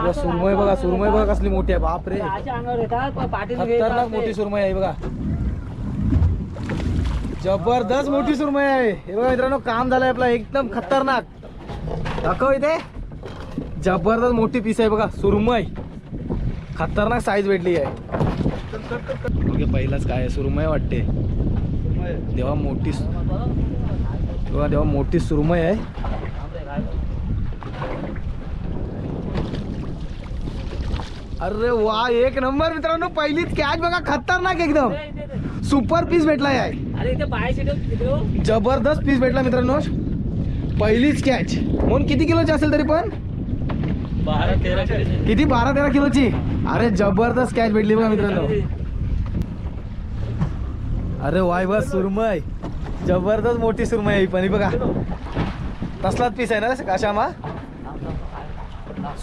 बघा, सुरमई बघा सुरमई बघा कसली मोठी आहे बाप रे अशा अंगावर येतात पण पाठीत खतरनाक मोठी सुरमई आहे बघा. जबरदस्त मोठी सुरमई आहे. हे बघा मित्रांनो काम झालंय आपलं एकदम खतरनाक. दाखव इथे. जबरदस्त मोठी पीस आहे बघा सुरमई. खतरनाक साईज भेटली आहे. ओके पहिलाच काय आहे सुरमई वाटते. तेव्हा मोठी बघा तेव्हा मोठी सुरमई आहे. अरे वा एक नंबर मित्रांनो पहिलीच कॅच बघा खतरनाक एकदम. सुपर पीस भेटला आहे अरे इथे पाय शिटव जबरदस्त पीस भेटला मित्रांनो. पहिलीच कॅच म्हणून किती किलोची असेल तरी पण? किती? बारा तेरा किलोची? अरे जबरदस्त कॅच भेटली बघा मित्रांनो. अरे वाय बस सुरमई. जबरदस्त मोठी सुरमई आहे ही पण ही बघा. तसलाच पीस आहे ना काशामा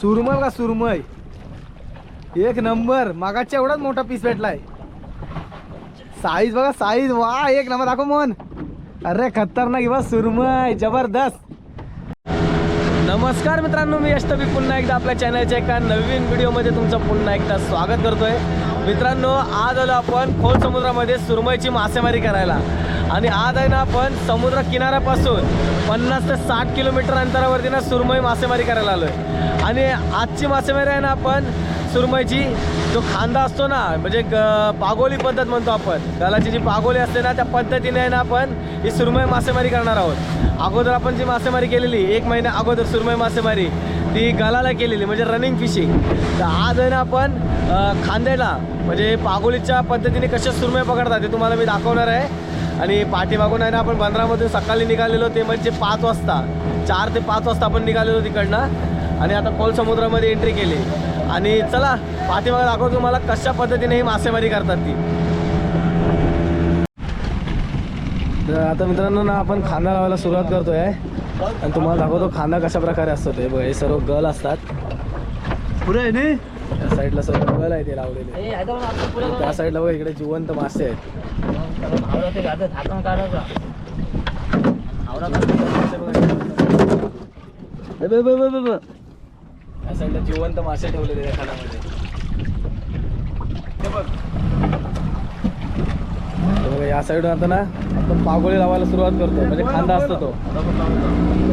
सुरमई बघा सुरमई. एक नंबर. मागाच्या एवढाच मोठा पीस भेटलाय. साईज बघा साईज वा एक नंबर. दाखव मन. अरे खतरनाक ही सुरमय. जबरदस्त. नमस्कार मित्रांनो मी यशतबी पुन्हा एकदा आपल्या चॅनलच्या एका नवीन व्हिडिओमध्ये तुमचं पुन्हा एकदा स्वागत करतोय. मित्रांनो आज आलो आपण खोल समुद्रामध्ये सुरमईची मासेमारी करायला. आणि आज आहे ना आपण समुद्र किनाऱ्यापासून पन्नास ते साठ किलोमीटर अंतरावरती ना सुरमई मासेमारी करायला आलोय. आणि आजची मासेमारी आहे ना आपण सुरमईची जो खांदा असतो ना म्हणजे ग- पागोली पद्धत म्हणतो आपण. गलाची जी पागोली असते ना त्या पद्धतीने आहे ना आपण ही सुरमई मासेमारी करणार आहोत. अगोदर आपण जी मासेमारी केलेली एक महिन्या अगोदर सुरमई मासेमारी. ती गलाला केलेली म्हणजे रनिंग फिशिंग तर आज आहे ना आपण खांद्याला म्हणजे पागोलीच्या पद्धतीने कशा सुरमय पकडतात ते तुम्हाला मी दाखवणार आहे. आणि पाठीमागून आहे ना आपण बंदरामधून सकाळी निघालेलो ते म्हणजे पाच वाजता चार ते पाच वाजता आपण निघालेलो तिकडनं. आणि आता खोल समुद्रामध्ये एंट्री केली. आणि चला पाठीमागे दाखवतो तुम्हाला कशा पद्धतीने ही मासेमारी करतात ती. तर आता मित्रांनो ना आपण खांदा लावायला सुरुवात करतोय. आणि तुम्हाला दाखवतो खांदा कशा प्रकारे असतो ते. बघ हे सर्व गल असतात. पुढे आहे नी? त्या साईडला सर्व गल आहे ते लावलेले. त्या साईडला बघ इकडे जिवंत मासे आहेत. साईडला जिवंत मासे ठेवलेले त्या खाण्यामध्ये हे बघ. हे बघा, या साईडून आता ना आपण पागोळी लावायला सुरुवात करतो. म्हणजे खांदा असतो तो.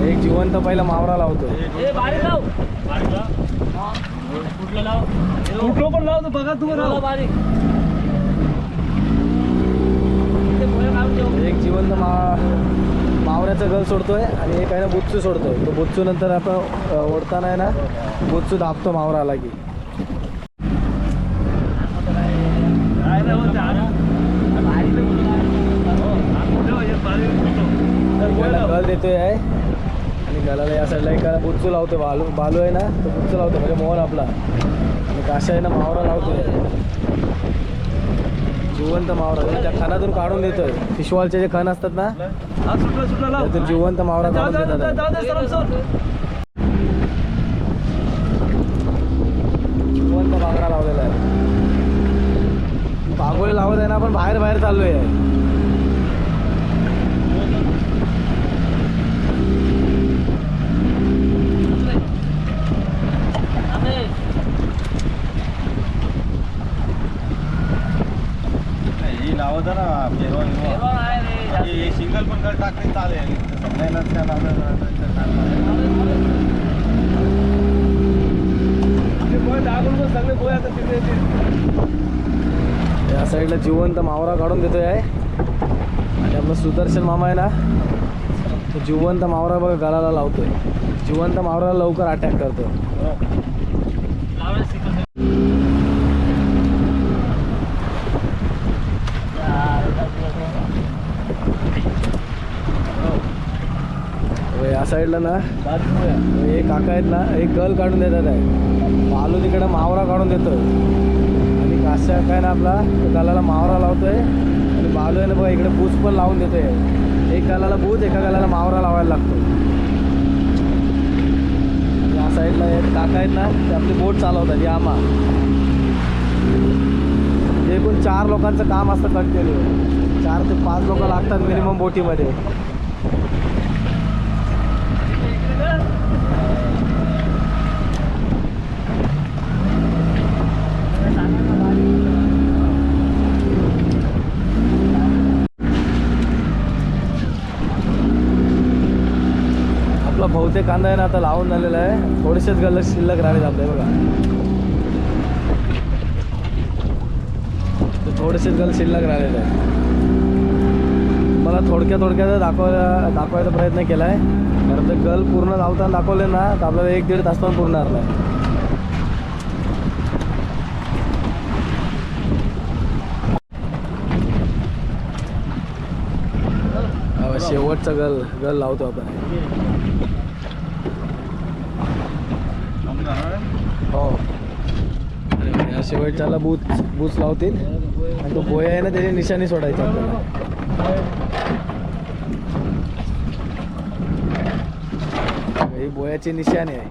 एक जिवंत पहिला मावरा लावतो. ए बारीक लाव. हा. कुठलं लाव कुठलं पण लावतो बघा ते. एक जिवंत मा मावऱ्याचा गल सोडतोय आणि एक आहे ना बुच्चू सोडतोय. तो बुच्चू नंतर आपण अ, ओढताना आहे ना बुच्चू दाबतो मावरा आला की. देतोय आहे. आणि गलाला या साईडला एक बुच्चू लावतो बालू बालू आहे ना तो बुच्चू लावतो म्हणजे मोहन आपला. आणि काशा आहे ना मावरा लावतोय. जिवंत मावरा म्हणजे त्या खणातून काढून देतोय. फिशवॉलचे जे खण असतात ना त्यातून जिवंत मावरा काढून देतात. जिवंत मावरा लावलेला आहे. पागोळी लावत आहे ना आपण बाहेर बाहेर चाललोय. थांबे. ही लावत ना पेरवा पेरवा आहे रे, जास्त. सिंगल चालेल या साईडला जिवंत मावरा काढून देतोय आहे. आणि आपलं सुदर्शन मामा आहे ना तो जिवंत मावरा बघा गळाला लावतोय. जिवंत मावराला लवकर अटॅक करतो लावायला शिकवतो. व या साईडला ना हे काका आहेत ना एक गल काढून देतात आहे. बालू तिकडं मावरा काढून देतोय आणि काशा काय ना आपला गालाला मावरा लावतोय. आणि बालू आहे ना बघा इकडे बूज पण लावून देतोय. एक गालाला बूज एका गालाला मावरा लावायला लागतो. या साईडला एक काका आहेत ना ते आपली बोट चालवतात यामा. हे एकूण चार लोकांचं काम असतं कंटिन्यू चार ते पाच लोक लागतात मिनिमम बोटीमध्ये. आपला बहुतेक कांदा आहे ना आता लावून झालेला आहे. थोडेसेच गल्लक शिल्लक राहिले आपले बघा. थोडेसेच गल शिल्लक राहिलेलं आहे मला थोडक्या थोडक्यात दाखवायला दाखवायचा प्रयत्न केला आहे कारण ते गल पूर्ण लावताना दाखवले ना तर आपल्याला एक दीड तास पण पुरणार नाही. शेवटचा गल गल लावतो आपण. हो. शेवटच्याला बूच बूच लावतील. आणि तो बोया आहे ना त्याची निशाणी सोडायची आपल्याला. वयाचे निशाणे आहे.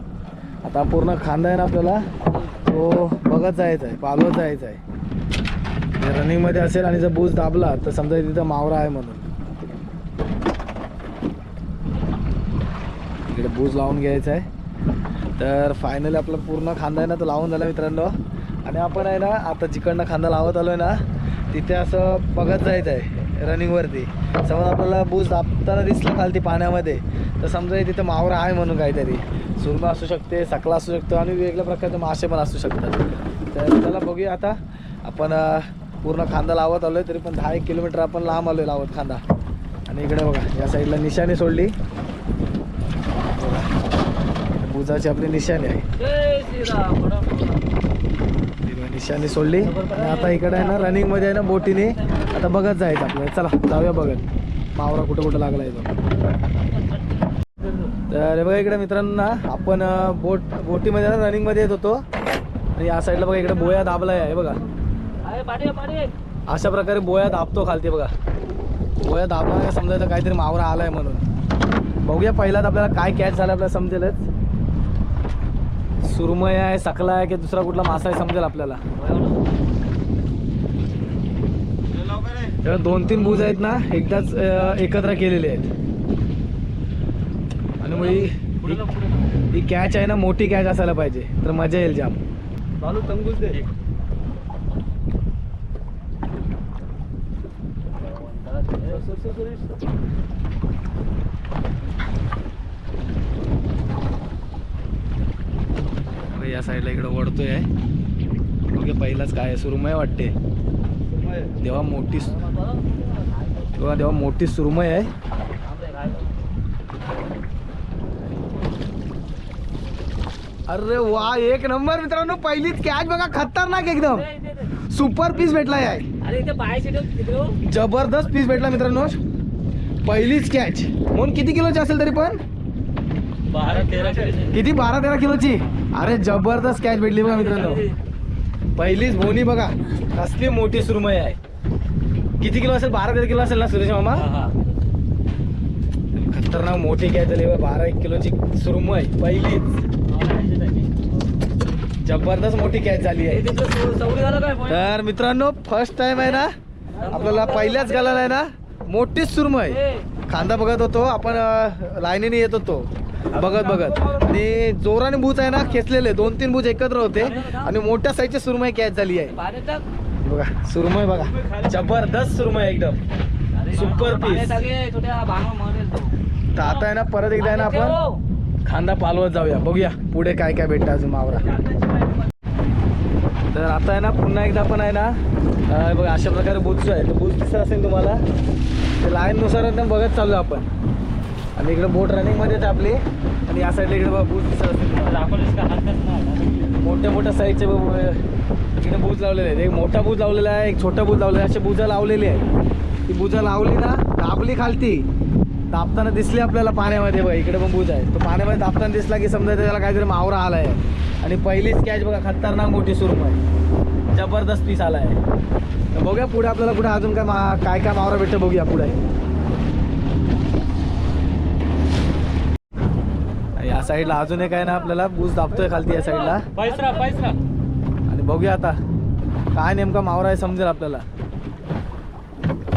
आता पूर्ण खांदा आहे ना आपल्याला तो बघत जायचा आहे पालवत जायचा आहे. म्हणजे रनिंगमध्ये असेल आणि जर बूज दाबला तर समजा तिथं मावरा आहे म्हणून. इकडे बूज लावून घ्यायचा आहे. तर फायनली आपला पूर्ण खांदा आहे ना तो लावून झाला मित्रांनो. आणि आपण आहे ना आता जिकडनं खांदा लावत आलो आहे ना तिथे असं बघत जायचं आहे रनिंगवरती समज आपल्याला बूज दाबताना दिसलं खालती पाण्यामध्ये तर समजा तिथं मावरा आहे म्हणून काहीतरी. सुरमा असू शकते सकला असू शकतो आणि वेगवेगळ्या प्रकारचे मासे पण असू शकतात. तर त्याला बघूया आता. आपण पूर्ण खांदा लावत आलो आहे तरी पण दहा एक किलोमीटर आपण लांब आलो आहे लावत खांदा. आणि इकडे बघा या साईडला निशाणी सोडली. बुजाची आपली निशाणी आहे. निशाणी सोडली. आणि आता इकडे आहे ना रनिंगमध्ये आहे ना बोटीने. आता बघत जायचं आपल्याला. चला जाऊया बघत. मावरा कुठं कुठं लागला आहे तर बघा इकडे मित्रांनो ना आपण बोट बोटीमध्ये ना रनिंगमध्ये येत होतो. आणि या साईडला बघा इकडे बोया दाबलाय आहे बघा. अशा प्रकारे बोया दाबतो खालती बघा. बोया दाबला समजायचं काहीतरी मावरा आलाय म्हणून. बघूया पहिल्याच आपल्याला काय कॅच झालं आपल्याला समजेलच. सुरमय आहे सकला आहे की दुसरा कुठला मासा आहे समजेल आपल्याला. दोन तीन बूज आहेत ना एकदाच एकत्र केलेले आहेत. मग ही- कॅच आहे ना मोठी कॅच असायला पाहिजे. तर मजा येईल जाम. बालू तंगूच दे. या साईडला इकडे ओढतोय बघा पहिलाच काय सुरमय वाटते. देवा मोठी बघा देवा मोठी सुरमय आहे. अरे वा एक नंबर मित्रांनो पहिलीच कॅच बघा खतरनाक एकदम. सुपर पीस भेटला आहे हो. जबरदस्त पीस भेटला मित्रांनो. पहिलीच कॅच म्हणून किती किलोची असेल तरी पण? बारा तेरा किलो. किती? बारा तेरा किलोची? अरे जबरदस्त कॅच भेटली बघा मित्रांनो. पहिलीच बोनी बघा कसली मोठी सुरमई आहे किती किलो असेल? बारा तेरा किलो असेल ना सुरेश मामा. खतरनाक मोठी कॅच झाली बघा बारा एक किलोची सुरमई पहिलीच. जबरदस्त मोठी कॅच झाली हे आहे? तर मित्रांनो फर्स्ट टाइम आहे ना आपल्याला पहिल्याच गालाला आहे ना मोठीच सुरमई हे, खांदा बघत होतो आपण लाईनीने येत होतो. बघत बघत. आणि जोराने बूज आहे ना खेचलेले. दोन तीन बूज एकत्र होते. आणि मोठ्या साईजची सुरमई कॅच झाली आहे. बघा सुरमई बघा. जबरदस्त सुरमई एकदम. हे, तो. तर आता आहे ना परत एकदा आहे ना. आपण. खांदा पालवत जाऊया. बघूया पुढे काय काय भेटतं अजून मावरा. तर आता आहे ना पुन्हा एकदा पण आहे ना बघ बघा अशा प्रकारे बुजचो आहे. तर बुज दिसत असेल तुम्हाला ते लाईननुसार एकदम बघत चाललो आपण. आणि इकडे बोट रनिंगमध्येच आपली. आणि या साईडला इकडे बघा बुज दिसत असेल मोठ्या मोठ्या साईजचे इकडे बुज लावलेले आहेत. एक मोठा बुज लावलेला आहे एक छोटा बूज लावलेला आहे. असे बुजा लावलेली आहे. ती बुजा लावली ना दाबली खालती. दाबताना दिसली आपल्याला पाण्यामध्ये बघा इकडे पण बूज आहे. तो पाण्यामध्ये दाबताना दिसला की समजा त्याला काहीतरी मावरा आला आहे आणि पहिलीच कॅच बघा खतरनाक मोठी सुरू आहे. जबरदस्त पीस आला आहे तर बघूया पुढे आपल्याला कुठे अजून काय मा काय काय मावरा भेटतं बघूया पुढे. या साईडला अजून एक आहे ना आपल्याला बूज दाबतोय खालती या साईडला आणि बघूया आता काय नेमका मावरा आहे समजेल आपल्याला.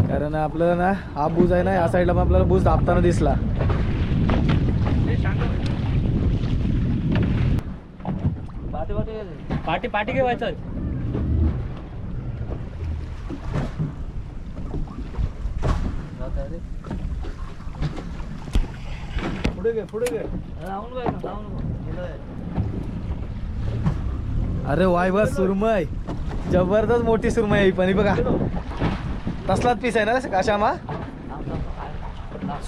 कारण आपल्याला ना हा बूज आहे ना या साईडला पण आपल्याला बूज दाबताना दिसला. पाठी पाठी घेवायचं पुढे घे पुढे घे. अरे वाय बस सुरमय जबरदस्त मोठी सुरमय आहे ही पण बघा. तसलाच पीस आहे ना काशामा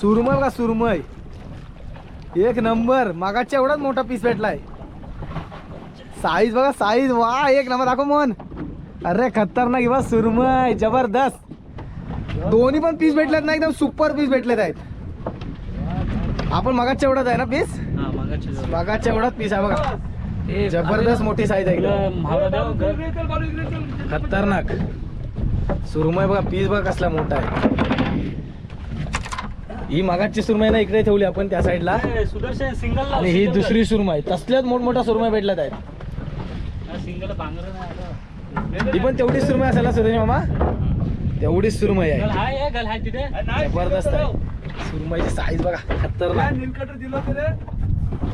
सुरमय बघा सुरमय एक नंबर. मागाच्या एवढाच मोठा पीस भेटलाय. साईज बघा साईज वा एक नंबर. दाखव मोहन अरे खतरनाक बघ सुरमय जबरदस्त. दोन्ही पण पीस भेटलेत ना एकदम सुपर पीस भेटलेत आहेत. आपण मागाच्या एवढाच आहे ना पीस हा. मागाच्या एवढाच. पीस आहे बघा. जबरदस्त मोठी साईज आहे. खतरनाक. सुरमय बघा पीस बघा कसला मोठा आहे. ही मागाची सुरमई ना इकडे ठेवली आपण त्या साईडला सुदर्शन सिंगल आणि ही दुसरी सुरमई तसल्याच मोठमोठ्या सुरमई भेटल्यात आहेत. सिंगल. ही पण तेवढीच सुरमई असेल ना सुरेश मामा? तेवढीच सुरमई गल आहे जबरदस्त आहे. सुरमईची साईज बघा खतरनाक.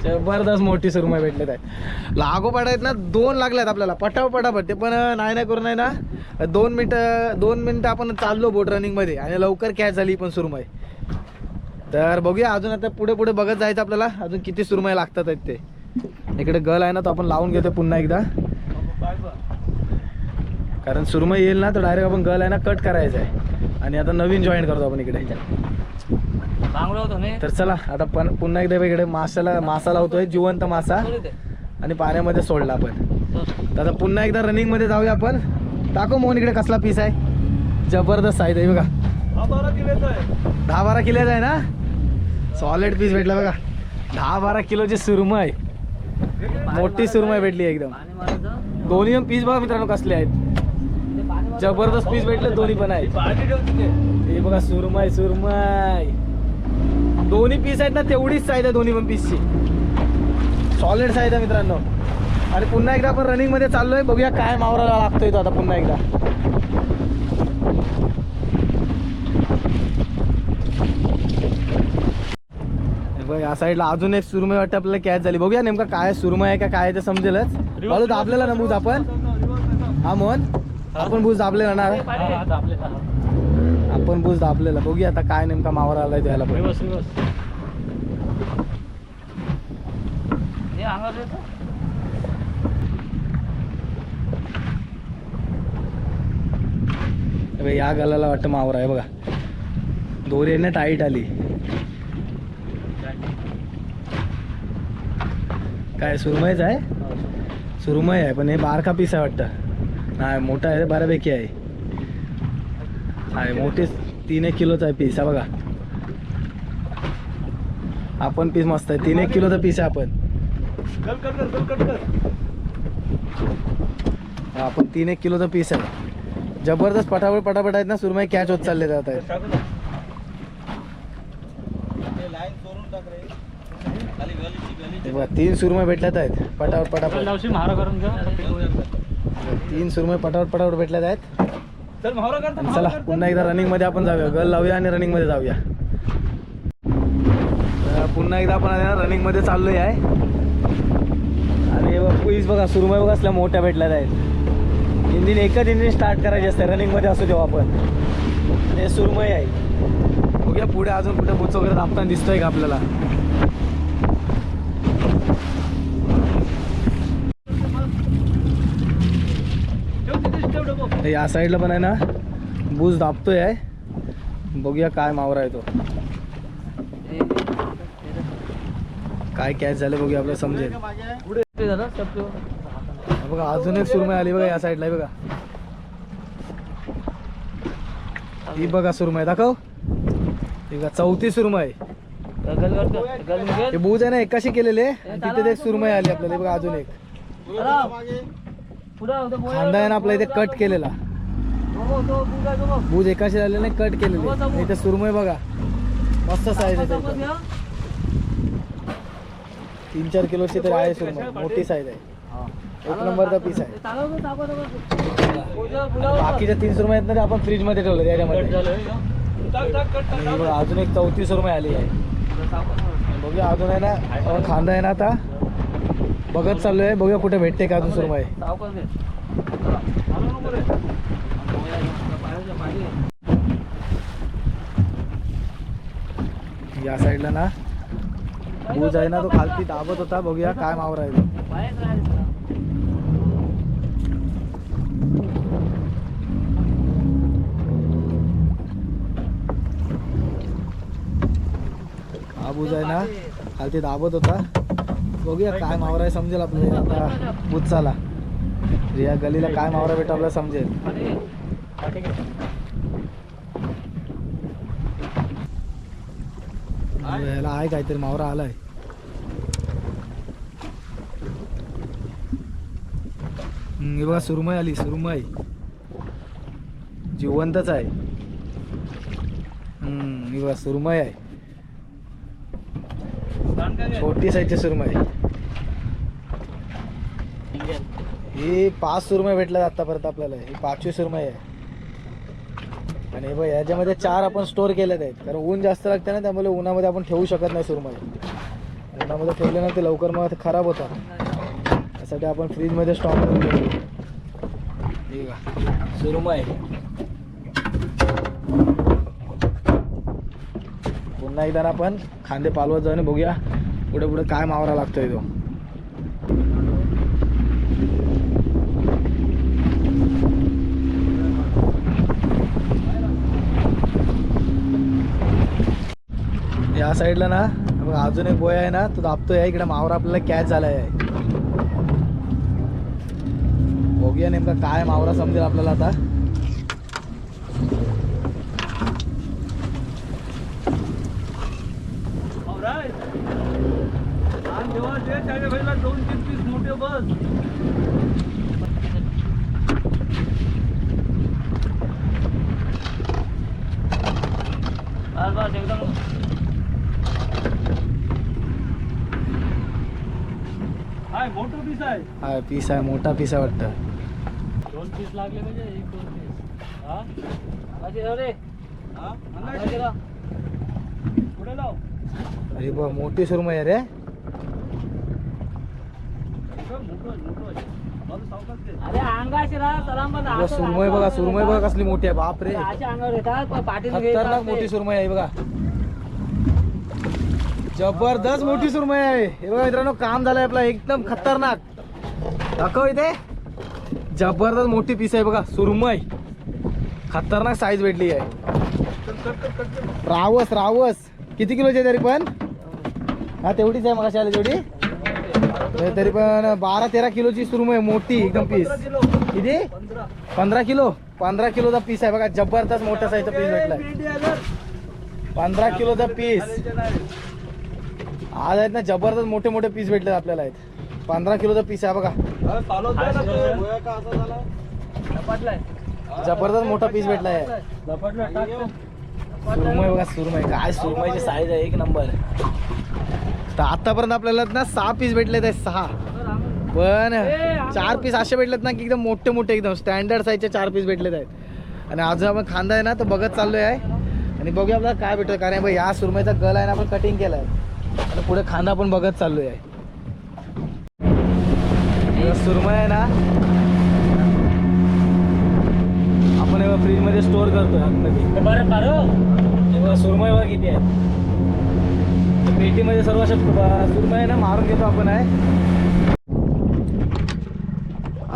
जबरदस्त मोठी सुरमई भेटलेत आहे लागोपाठ आहेत ना दोन लागल्यात आपल्याला. पटाव पटापट ते पण नाही नाही करून आहे ना. दोन मिनटं दोन मिनटं आपण चाललो बोट रनिंगमध्ये आणि लवकर कॅच झाली पण सुरमई. तर बघूया अजून आता पुढे पुढे बघत जायचं आपल्याला. अजून किती सुरमय लागतात आहेत ते. इकडे गल आहे ना तो आपण लावून घेतो पुन्हा एकदा. कारण सुरमई येईल ना तर डायरेक्ट आपण गल आहे ना कट करायचं आहे आणि आता नवीन जॉईन करतो आपण इकडे. तर चला आता पण पुन्हा एकदा इकडे माशाला मासा लावतोय जिवंत मासा. आणि पाण्यामध्ये सोडला आपण. तर आता पुन्हा एकदा रनिंगमध्ये जाऊया आपण. टाकू मोहन इकडे कसला पीस आहे. जबरदस्त साईज आहे बघा. दहा बारा किलोचा आहे ना? सॉलिड पीस भेटला बघा. दहा बारा किलोची सुरमई. मोठी सुरमई भेटली एकदम. दोन्ही पण पीस बघा मित्रांनो कसले आहेत. जबरदस्त पीस भेटले दोन्ही पण आहेत. हे बघा सुरमई सुरमई. दोन्ही पीस आहेत ना तेवढीच साईज आहे दोन्ही पण पीसची सॉलिड साईज आहे मित्रांनो. आणि पुन्हा एकदा आपण रनिंगमध्ये चाललोय बघूया काय मावराला लागतोय तो आता पुन्हा एकदा. बघ या साईडला अजून एक सुरमई वाटतं आपल्याला कॅच झाली. बघूया नेमका काय सुरमई आहे का काय आहे ते समजेलच. बाळू दाबलेला ना बूज आपण? हा मोहन? आपण हा, हा, दाबले, हा. आपण बूज दाबलेला बघूया आता काय नेमका मावर आलाय द्यायला पण. हे? हे या गालाला वाटतं मावर आहे बघा. दोरी ना टाईट आली. काय सुरमईच आहे? सुरमई. आहे पण हे बारका पीस आहे वाटतं. नाही मोठा आहे बऱ्यापैकी आहे. आहे मोठे तीन एक किलोचा आहे पीस आहे बघा. आपण पीस मस्त आहे. तीन एक किलोचा पीस आहे आपण. हा, आपण तीन एक किलोचा पीस आहे. जबरदस्त पटापट पटापट आहेत ना सुरमई कॅच होत चालले जात आहेत हे तीन सुरमई भेटल्यात आहेत. गल पटापट. तीन सुरमई पटापट पटापट भेटल्यात आहेत. चल पुन्हा एकदा रनिंगमध्ये आपण जाऊया. गल लावूया आणि रनिंगमध्ये जाऊया. पुन्हा एकदा आपण रनिंगमध्ये चाललोय आहे. आणि पुईस बघा सुरमई बघा असल्या मोठ्या भेटल्यात आहेत. इंजिन एकच इंजिन स्टार्ट करायचे असते रनिंगमध्ये असतो तेव्हा आपण. हे सुरमई आहे. बघूया पुढे अजून कुठे बुच वगैरे दाबताना दिसतोय का आपल्याला. तर या साईडला पण आहे ना बूज दाबतोय आहे. बघूया काय मावरा आहे तो. काय कॅच झालं बघूया आपल्याला समजेल. बघा अजून एक सुरमई आली बघा या साईडला बघा. ही बघा सुरमई दाखव. ही बघा चौथी सुरमई. हे बूज आहे ना एकाशी केलेले तिथे एक सुरमई आली आपल्याला बघा अजून एक. खांदा आहे ना आपल्या इथे कट केलेला. भूज एकाशी झालेले कट केलेले. इथे सुरमय बघा. मस्त साईज आहे तीन चार किलोची तरी आहे सुरमय मोठी साईज आहे. एक नंबरचा पीस आहे. बाकीच्या तीन सुरमई आहेत ना आपण फ्रीजमध्ये ठेवलं त्याच्यामध्ये अजून एक चौथी सुरमय आली आहे. बघूया अजून आहे ना खांदा आहे ना आता. बघत चाललोय बघूया कुठे भेटते का अजून सुरमई. या साईडला ना. भूज आहे ना तो खालती दाबत होता. बघूया काय मावरा आहे. हा भूज आहे ना खालती दाबत होता. बघूया काय मावरा आहे समजेल आपल्याला. आता बुचाला या गलीला काय मावरा भेटा आपल्याला समजेल. याला आहे काहीतरी मावरा आलाय. हे बघा सुरमई आली सुरमई. जिवंतच आहे. हम्म, बघा सुरमई आहे. छोटी साईजची सुरमई. ही पाच सुरमई भेटल्यात आतापर्यंत आपल्याला. ही पाचवी सुरमई आहे. आणि हे बघ याच्यामध्ये चार आपण स्टोर केलेत आहेत. कारण ऊन जास्त लागते ना त्यामुळे उन्हामध्ये आपण ठेवू शकत नाही सुरमई. उन्हामध्ये ठेवले ना ते लवकर मग खराब होतात. त्यासाठी आपण फ्रीजमध्ये स्टॉक करून ठेवतो सुरमई. पुन्हा एकदा ना आपण खांदे पालवत जाऊन बघूया. पुढे पुढे काय मावरा लागतोय तो. या साईडला ना बघ अजून एक बोय आहे ना तो दाबतोय. इकडे मावरा आपल्याला कॅच झालाय. बघूया नेमका काय मावरा समजेल आपल्याला आता दोन तीन पीस मोठे बस बस बस एकदम हाय मोठं पीस आहे हा पीस आहे. मोठा पीस आहे वाटतं. दोन पीस लागले म्हणजे एक दोन पीस हा? अरे. हा. पुढे लाव. अरे बघ मोठी सुरमई आहे रे. मोठं बघा, सुरमई बघा सुरमई बघा कसली मोठी आहे बाप रे खतरनाक मोठी सुरमई आहे बघा. जबरदस्त मोठी सुरमई आहे. हे बघा मित्रांनो काम झालंय आपलं एकदम खतरनाक. दाखव इथे. जबरदस्त मोठी पीस आहे बघा सुरमई. खतरनाक साईज भेटली आहे. रावस रावस. किती किलोची आहे तरी पण? हा तेवढीच आहे मला आली तेवढी. तरी पण बारा तेरा किलोची सुरमई मोठी एकदम पीस किती? पंधरा किलो? पंधरा किलोचा पीस आहे बघा जबरदस्त मोठा साईजचा पीस भेटलाय. पंधरा किलोचा पीस आज आहेत ना जबरदस्त मोठे मोठे पीस भेटले आपल्याला आहेत. पंधरा किलोचा पीस आहे बघा. जबरदस्त मोठा पीस भेटलाय. सुरमई बघा सुरमई. काय सुरमईची साईज आहे एक नंबर तर आतापर्यंत आपल्याला ना सहा पीस भेटलेत आहेत सहा. पण चार पीस असे भेटलेत ना की एकदम मोठे मोठे एकदम स्टँडर्ड साईजचे चार पीस भेटलेत आहेत. आणि अजून आपण खांदा आहे ना तो बघत चाललोय आहे. आणि बघूया आपल्याला काय भेटतं कारण बघ या सुरमईचा गल आहे ना आपण कटिंग केलाय. आणि पुढे खांदा पण बघत चाललोय आहे. हे सुरमई आहे ना आपण फ्रीजमध्ये स्टोअर आतमध्ये. बघा सुरमई बघा किती आहे. तर पेटीमध्ये सर्व अशा आहे ना मारून घेतो आपण आहे.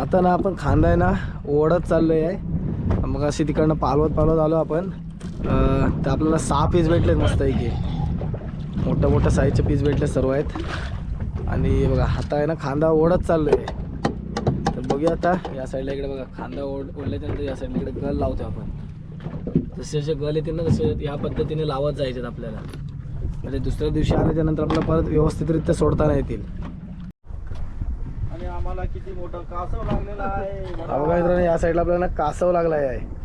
आता ना आपण खांदा आहे ना ओढत चाललोय आहे. मग अशी तिकडनं पालवत पालवत आलो आपण. तर आपल्याला सहा पीस भेटलेत मस्त इथे मोठ्या मोठ्या साईजचे पीस भेटले सर्व आहेत. आणि बघा आता आहे ना खांदा ओढत चाललोय. तर बघूया आता या साईडला इकडे बघा खांदा ओढ ओढल्याच्यानंतर या साईडला इकडे गल लावतो आपण. जसे जसे गल येतील ना तसे या पद्धतीने लावत जायचे आपल्याला. म्हणजे दुसऱ्या दिवशी आल्याच्यानंतर आपल्याला परत व्यवस्थितरित्या सोडताना येतील. आणि आम्हाला किती मोठं कासव लागलेला आहे. या साईडला आपल्याला कासव लागलाय. आहे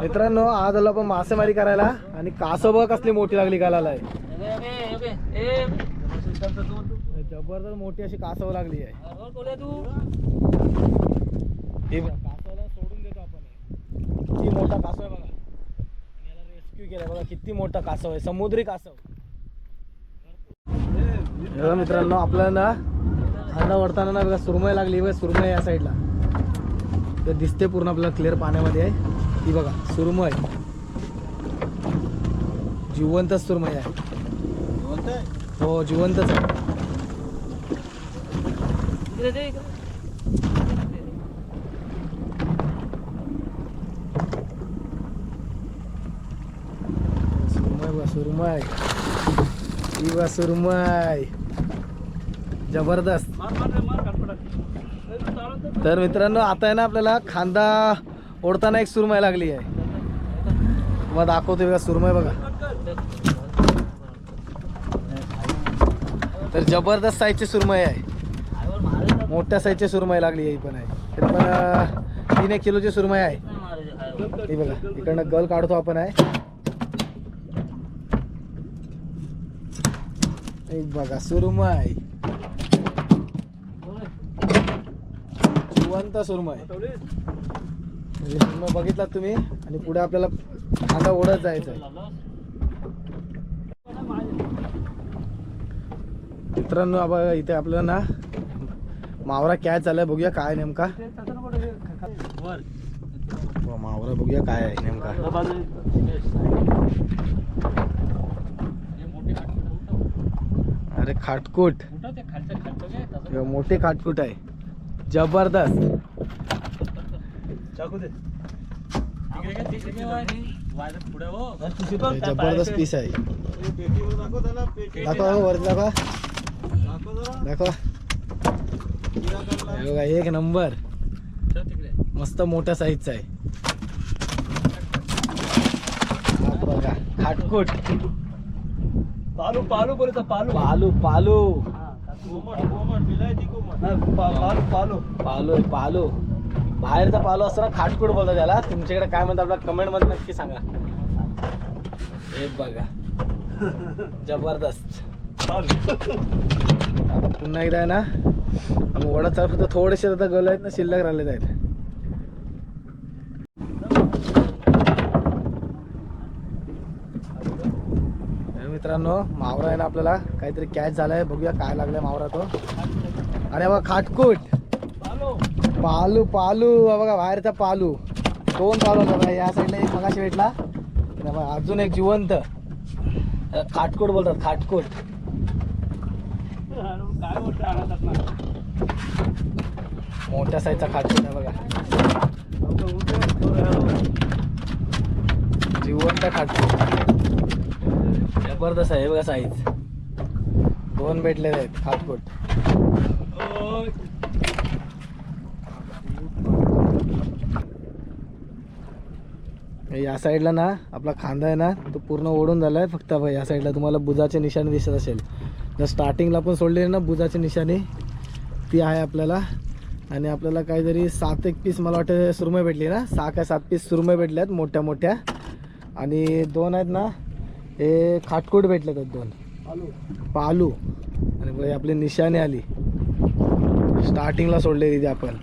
मित्रांनो आज आलो आपण मासेमारी करायला आणि कासव बघा कसली मोठी लागली घालायला जबरदस्त मोठी अशी कासव लागली आहे तू हे बघा, कासवाला सोडून देतो आपण हे. किती मोठा कासव आहे बघा. आणि याला रेस्क्यू केलाय बघा किती मोठा कासव आहे समुद्री कासव. हे बघा मित्रांनो आपल्याला ना खांदा वडताना ना बघा सुरमई लागली बघा सुरमई या साईडला ते दिसते पूर्ण आपल्याला क्लिअर पाण्यामध्ये आहे. ती बघा सुरमई. जिवंत सुरमई आहे. जिवंत आहे? हो जिवंतच आहे. सुरमय दे सुरमय सुरमई. जबरदस्त. तर मित्रांनो आता आहे ना आपल्याला खांदा ओढताना एक सुरमई लागली आहे. मग दाखवते बघा सुरमई बघा. तर जबरदस्त साईजची सुरमई आहे. मोठ्या साईजची सुरमई लागली आहे पण आहे. तर पण तीन एक किलोची सुरमई आहे. मारायचं बघा इकडनं गल काढतो आपण आहे. ही बघा सुरमय जिवंत सुरमय सुरमय बघितला बघितलात तुम्ही? आणि पुढे आपल्याला आता ओढत जायचं मित्रांनो बघा इथे आपलं ना मावरा कॅच झालाय बघूया काय नेमका. मावरा बघूया काय आहे नेमका त्या बाजूने. Yes. हे मोठे खाटखुट उठव. अरे खाटकूट. हे मोठे खाटकूट आहे. जबरदस्त. चाकू दे. तिकडे काय तिकडे काय वाय? वायदा पुढे हो. जबरदस्त पीस आहे. हे पेटीवर दाखव पेटी. दाखवा हो, वरती दाखवा. हे एक नंबर. मस्त मोठ्या साईजचा आहे. बघा. खाटकूट. पालू पालू बोलतो पालू. पालू पालू. कोमट कोमट विलायती कोमट पालू. पालू पालू पालू. बाहेरचा पालू असतो ना खाटकूट बोलतात त्याला. तुमच्याकडे काय म्हणतात आपल्या कमेंटमध्ये नक्की सांगा. हे बघा. जबरदस्त. पुन्हा एकदा आहे ना आम्ही वडा चालू थोडेसे आता गल आहेत ना शिल्लक राहिलेत आहेत हे मित्रांनो मावरा आहे ना आपल्याला. काहीतरी कॅच झालाय. बघूया काय लागलाय मावरा तो. अरे बघा खाटकूट. पालू पालू. बघा बाहेरचा पालू. दोन पालू होता बघा या साईडला एक मगाशी भेटला. अजून एक जिवंत. खाटकूट बोलतात खाटकूट. मोठ्या साईजचा खाटकूट आहे बघा. जिवंत खाटकूट. जबरदस्त आहे बघा साईज दोन भेटलेले आहेत हातकोट या साईडला ना आपला खांदा आहे ना तो पूर्ण ओढून झाला आहे फक्त या साईडला तुम्हाला बुजाचे निशाणी दिसत असेल. जर स्टार्टिंगला पण सोडलेली ना बुजाची निशाणी ती आहे आपल्याला. आणि आपल्याला काहीतरी सात एक पीस मला वाटतं सुरमय भेटली ना. सहा काय सात पीस सुरमय भेटल्या आहेत मोठ्या मोठ्या आणि दोन आहेत ना हे खाटकूट भेटले आहेत दोन. पालू. आणि बघा, आपली निशाने आली. स्टार्टिंगला सोडलेली ती आपण.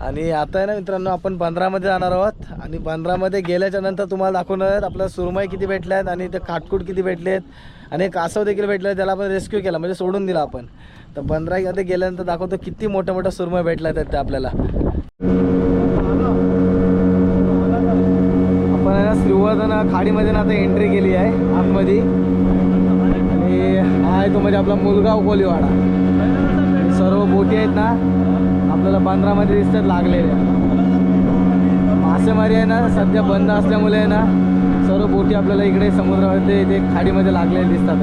आणि आता आहे ना मित्रांनो आपण बंदरामध्ये जाणार आहोत. आणि बंदरामध्ये गेल्याच्यानंतर तुम्हाला दाखवणार आहेत आपल्या सुरमई किती भेटल्या आहेत आणि ते काटकूट किती भेटले आहेत. आणि कासव देखील भेटले आहेत, त्याला आपण रेस्क्यू केला म्हणजे सोडून दिला आपण. तर बंदरामध्ये गेल्यानंतर दाखवतो किती मोठ्या मोठ्या सुरमई भेटल्या आहेत त्या आपल्याला आपण थोडंसं ना खाडीमध्ये ना आता एंट्री केली आहे आतमध्ये. आणि हा आहे तो म्हणजे आपला मुलगाव कोलीवाडा. सर्व बोटी आहेत ना आपल्याला बंदरामध्ये दिसतात लागलेल्या. मासेमारी आहे ना सध्या बंद असल्यामुळे आहे ना सर्व बोटी आपल्याला इकडे समुद्रामध्ये इथे खाडीमध्ये लागलेल्या दिसतात.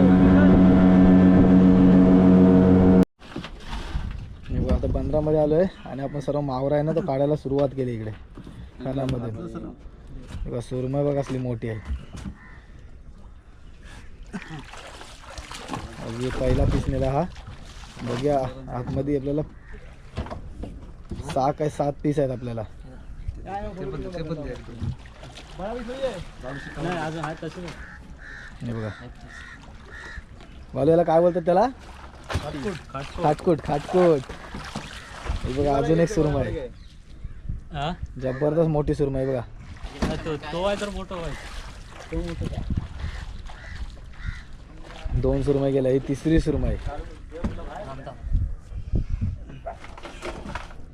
हे आता बंदरामध्ये आलोय आणि आपण सर्व मावरा आहे ना तो काढायला सुरुवात केली इकडे. खानामध्ये. बघा सुरमई बघा असली मोठी आहे. पहिला पीस नेला हा. बघूया आतमध्ये आपल्याला सहा काय सात पीस आहेत आपल्याला. बघा. वालूला काय बोलतात त्याला? खाटकूट खाटकूट. हे बघा अजून एक हा? जबरदस्त मोठी सुरमई बघा. तो तो आहे तर मोठं आहे तो मोठं दोन सुरमई गेल्या ही तिसरी सुरमई.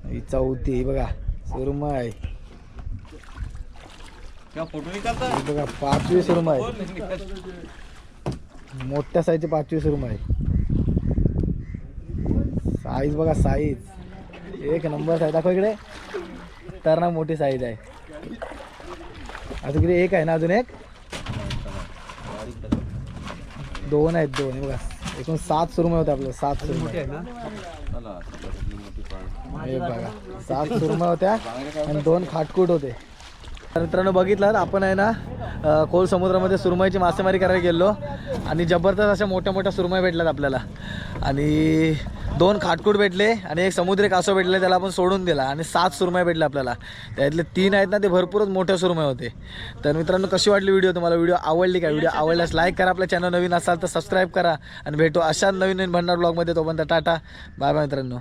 ही चौथी ही बघा सुरमई. हे बघा पाचवी सुरमई. मोठ्या साईजची पाचवी सुरमई. साईज बघा साईज एक नंबर साईज दाखव इकडे. तर ना मोठी साईज आहे. अजून किती एक आहे ना अजून एक? दोन आहेत दोन हे बघा. एकूण सात सुरमई होते आपलं सात सुरमई. हे बघा सात सुरमई होत्या आणि दोन खाटकूट होते. तर मित्रांनो बघितलं ना, आपण आहे ना खोल समुद्रामध्ये सुरमईची मासेमारी करायला गेलो आणि जबरदस्त अशा मोठ्या मोठ्या सुरमई भेटल्यात आपल्याला. आणि दोन खाटकूट भेटले आणि एक समुद्री कासव भेटले त्याला आपण सोडून दिला आणि सात सुरमय भेटले आपल्याला. त्यातले तीन आहेत ना ते भरपूरच मोठ्या सुरमई होते. तर मित्रांनो कशी वाटली व्हिडिओ तुम्हाला? व्हिडिओ आवडली का? व्हिडिओ आवडल्यास लाईक करा आपल्या चॅनल नवीन असाल तर सबस्क्राईब करा आणि भेटू अशा नवीन नवीन भंडार ब्लॉगमध्ये तोपर्यंत टाटा. बाय बाय मित्रांनो.